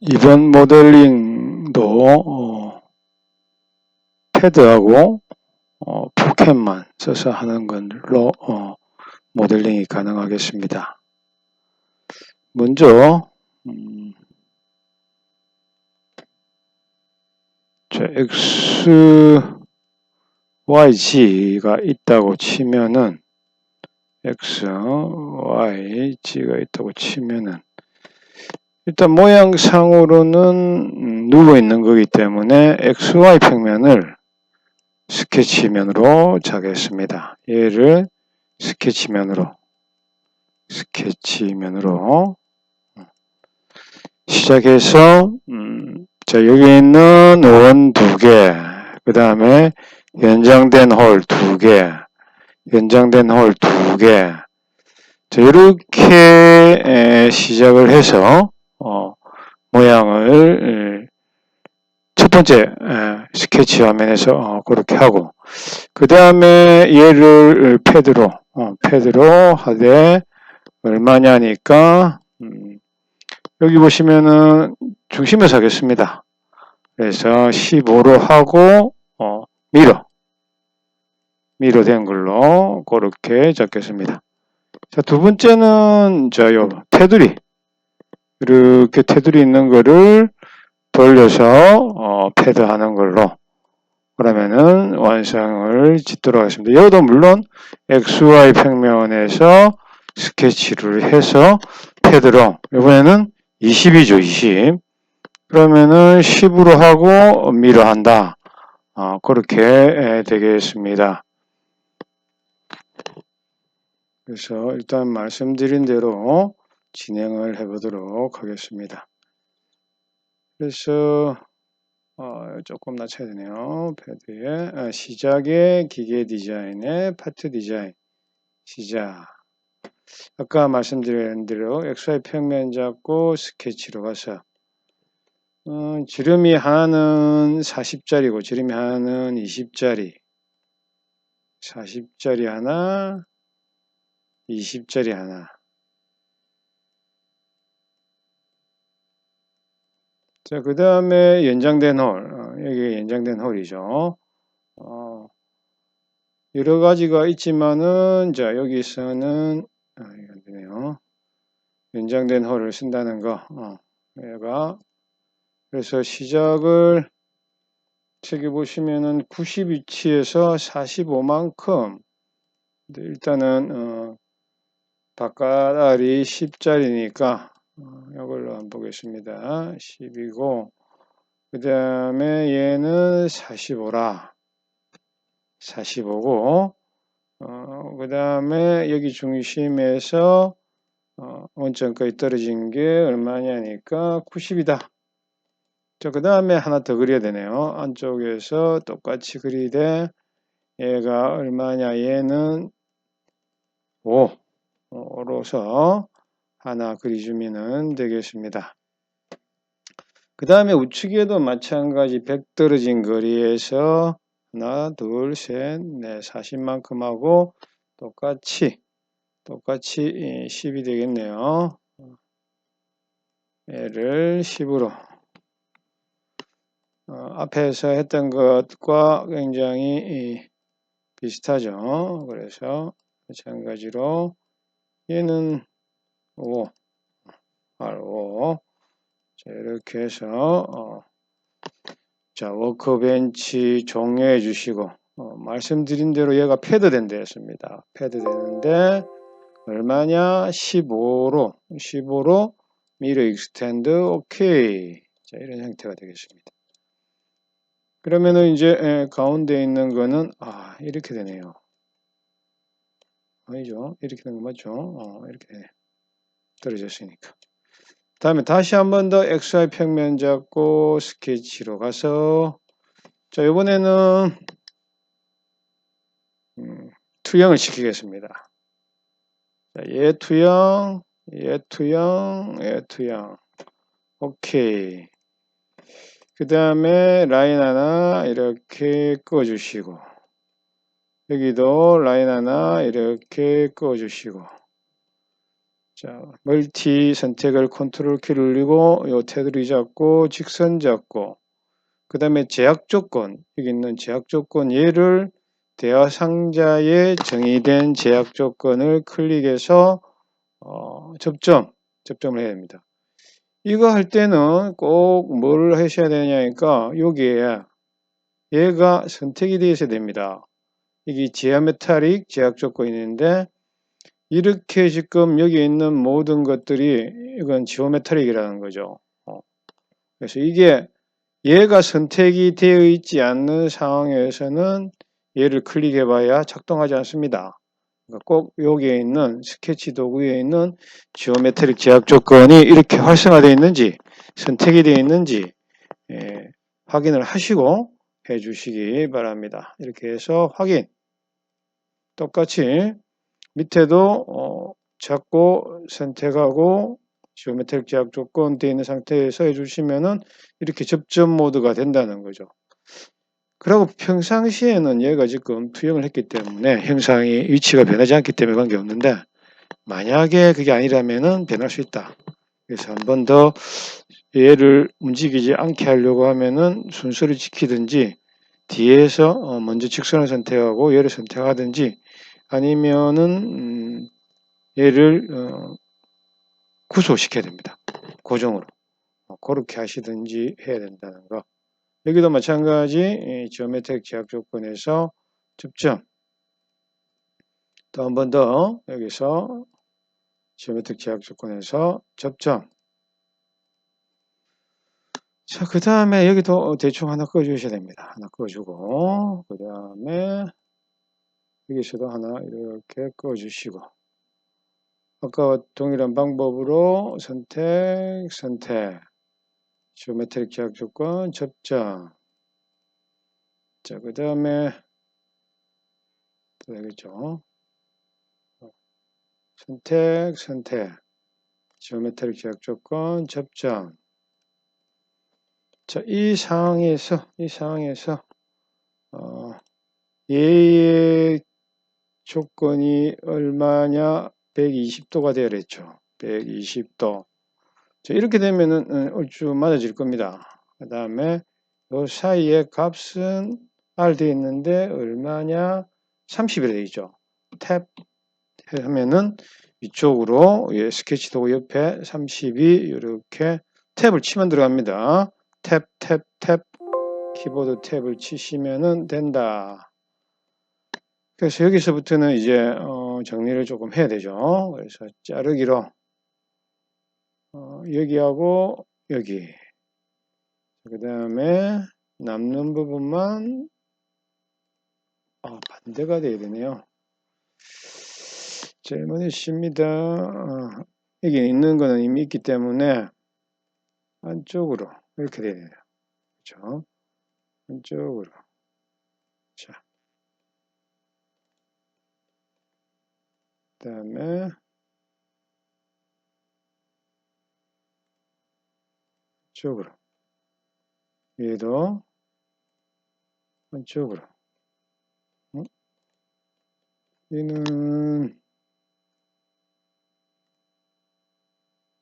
이번 모델링도 어, 패드하고 어, 포켓만 써서 하는 걸로 어, 모델링이 가능하겠습니다. 먼저 음, 자, x, y, g가 있다고 치면은 x, y, g가 있다고 치면은 일단 모양상으로는 음, 누워 있는 거기 때문에 XY 평면을 스케치면으로 자겠습니다. 얘를 스케치면으로 스케치면으로 시작해서 음, 자 여기 있는 원 두 개, 그 다음에 연장된 홀 두 개, 연장된 홀 두 개. 자 이렇게 시작을 해서 어, 모양을 첫 번째 스케치 화면에서 어, 그렇게 하고 그 다음에 얘를 패드로 어, 패드로 하되 얼마냐니까 음, 여기 보시면은 중심에서 하겠습니다. 그래서 15로 하고 어, 미러 미러 된 걸로 그렇게 잡겠습니다. 자, 두 번째는 저요 테두리 이렇게 테두리 있는 거를 돌려서 어, 패드하는 걸로 그러면은 완성을 짓도록 하겠습니다. 여기도 물론 XY 평면에서 스케치를 해서 패드로 이번에는 20이죠 20 그러면은 10으로 하고 미러 한다 어, 그렇게 되겠습니다. 그래서 일단 말씀드린 대로 진행을 해 보도록 하겠습니다. 그래서 어, 조금 낮춰야 되네요. 패드에 아, 시작의 기계 디자인의 파트 디자인 시작 아까 말씀드린 대로 XY 평면 잡고 스케치로 가서 어, 지름이 하나는 40짜리고 지름이 하나는 20짜리 40짜리 하나 20짜리 하나 자, 그 다음에 연장된 홀. 어, 여기 연장된 홀이죠. 어, 여러 가지가 있지만은, 자, 여기서는, 아, 이거 안 되네요. 연장된 홀을 쓴다는 거. 어, 얘가. 그래서 시작을, 책에 보시면은 90위치에서 45만큼. 일단은, 어, 바깥알이 10짜리니까, 이걸로 한번 보겠습니다. 10이고 그 다음에 얘는 45라 45고 어, 그 다음에 여기 중심에서 어, 원점까지 떨어진 게 얼마냐니까 90이다. 자, 그 다음에 하나 더 그려야 되네요. 안쪽에서 똑같이 그리되 얘가 얼마냐 얘는 5 5로서 하나 그리주면 되겠습니다. 그 다음에 우측에도 마찬가지 100 떨어진 거리에서 하나, 둘, 셋, 넷, 40만큼 하고 똑같이 똑같이 10이 되겠네요. 얘를 10으로 어, 앞에서 했던 것과 굉장히 비슷하죠. 그래서 마찬가지로 얘는 5, R5. 자, 이렇게 해서, 어, 자, 워크벤치 종료해 주시고, 어, 말씀드린 대로 얘가 패드 된다 했습니다. 패드 되는데, 얼마냐? 15로, 15로 미러 익스텐드, 오케이. 자, 이런 형태가 되겠습니다. 그러면은 이제 에, 가운데 있는 거는, 아, 이렇게 되네요. 아니죠? 이렇게 되는 거 맞죠? 어, 이렇게 되네요. 떨어졌으니까. 다음에 다시 한 번 더 XY 평면 잡고 스케치로 가서 자 이번에는 음, 투영을 시키겠습니다. 자, 얘 투영, 얘 투영, 얘 투영. 오케이. 그 다음에 라인 하나 이렇게 꺼주시고 여기도 라인 하나 이렇게 꺼주시고 자, 멀티 선택을 컨트롤 키를 누르고 요 테두리 잡고 직선 잡고 그 다음에 제약 조건 여기 있는 제약 조건 얘를 대화 상자에 정의된 제약 조건을 클릭해서 어, 접점 접점을 해야 됩니다. 이거 할 때는 꼭 뭘 하셔야 되냐니까 여기에 얘가 선택이 되어 있어야 됩니다. 이게 지하메탈릭 제약 조건이 있는데 이렇게 지금 여기 있는 모든 것들이 이건 지오메탈릭이라는 거죠. 어. 그래서 이게 얘가 선택이 되어 있지 않는 상황에서는 얘를 클릭해 봐야 작동하지 않습니다. 그러니까 꼭 여기에 있는 스케치 도구에 있는 지오메트릭 제약 조건이 이렇게 활성화되어 있는지 선택이 되어 있는지 예, 확인을 하시고 해 주시기 바랍니다. 이렇게 해서 확인 똑같이 밑에도 어, 잡고 선택하고 지오메트릭 제약 조건 되어 있는 상태에서 해주시면은 이렇게 접점 모드가 된다는 거죠. 그리고 평상시에는 얘가 지금 투영을 했기 때문에 형상이 위치가 변하지 않기 때문에 관계없는데 만약에 그게 아니라면은 변할 수 있다. 그래서 한 번 더 얘를 움직이지 않게 하려고 하면은 순서를 지키든지 뒤에서 어, 먼저 직선을 선택하고 얘를 선택하든지 아니면은 음, 얘를 어, 구소시켜야 됩니다. 고정으로. 어, 그렇게 하시든지 해야 된다는 거. 여기도 마찬가지 지오메트릭 제약 조건에서 접점 또 한 번 더 여기서 지오메트릭 제약 조건에서 접점 자, 그 다음에 여기도 대충 하나 꺼주셔야 됩니다. 하나 꺼주고, 그 다음에 여기서도 하나 이렇게 꺼주시고, 아까 동일한 방법으로 선택, 선택, 지오메트릭 제약 조건, 접점. 자, 그 다음에, 되겠죠. 선택, 선택, 지오메트릭 제약 조건, 접점. 자, 이 상황에서, 이 상황에서, 어, 얘의 조건이 얼마냐? 120도가 되어 그랬죠. 120도. 자, 이렇게 되면은, 어, 얼추 맞아질 겁니다. 그 다음에, 요 사이에 값은 R 되어 있는데, 얼마냐? 30이 되죠. 탭 하면은, 이쪽으로, 예, 스케치 도구 옆에 30이 이렇게 탭을 치면 들어갑니다. 탭, 탭, 탭, 키보드 탭을 치시면 된다. 그래서 여기서부터는 이제 어, 정리를 조금 해야 되죠. 그래서 자르기로 어, 여기하고 여기 그 다음에 남는 부분만 아, 반대가 돼야 되네요. 잘못했습니다. 어, 여기 있는 거는 이미 있기 때문에 안쪽으로 이렇게 돼요. 그렇죠? 한쪽으로. 자. 그 다음에 쪽으로. 얘도 한쪽으로. 어? 얘는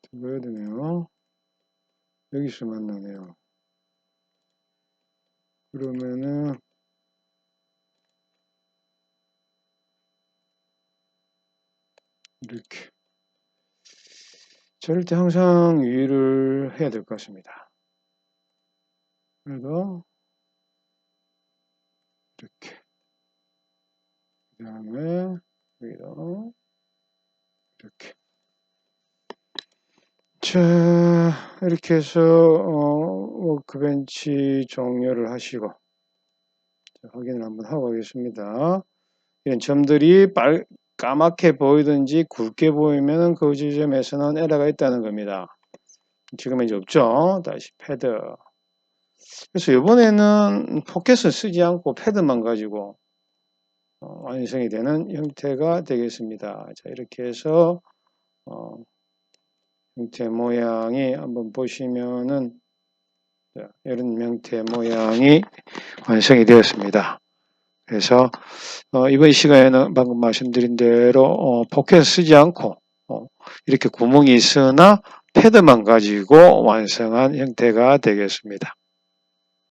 들어야 되네요. 여기서 만나네요. 그러면은 이렇게 때 항상 유의를 해야 될것 같습니다. 그래도 이렇게 그 다음에 여기도 이렇게 자 이렇게 해서 어, 워크벤치 종료를 하시고 자, 확인을 한번 하고 가겠습니다. 이런 점들이 빨, 까맣게 보이든지 굵게 보이면 그 지점에서는 에러가 있다는 겁니다. 지금 이제 없죠. 다시 패드. 그래서 이번에는 포켓을 쓰지 않고 패드만 가지고 어, 완성이 되는 형태가 되겠습니다. 자 이렇게 해서 어, 형태 모양이 한번 보시면은 이런 형태 모양이 완성이 되었습니다. 그래서 어, 이번 시간에는 방금 말씀드린 대로 어, 포켓 쓰지 않고 어, 이렇게 구멍이 있으나 패드만 가지고 완성한 형태가 되겠습니다.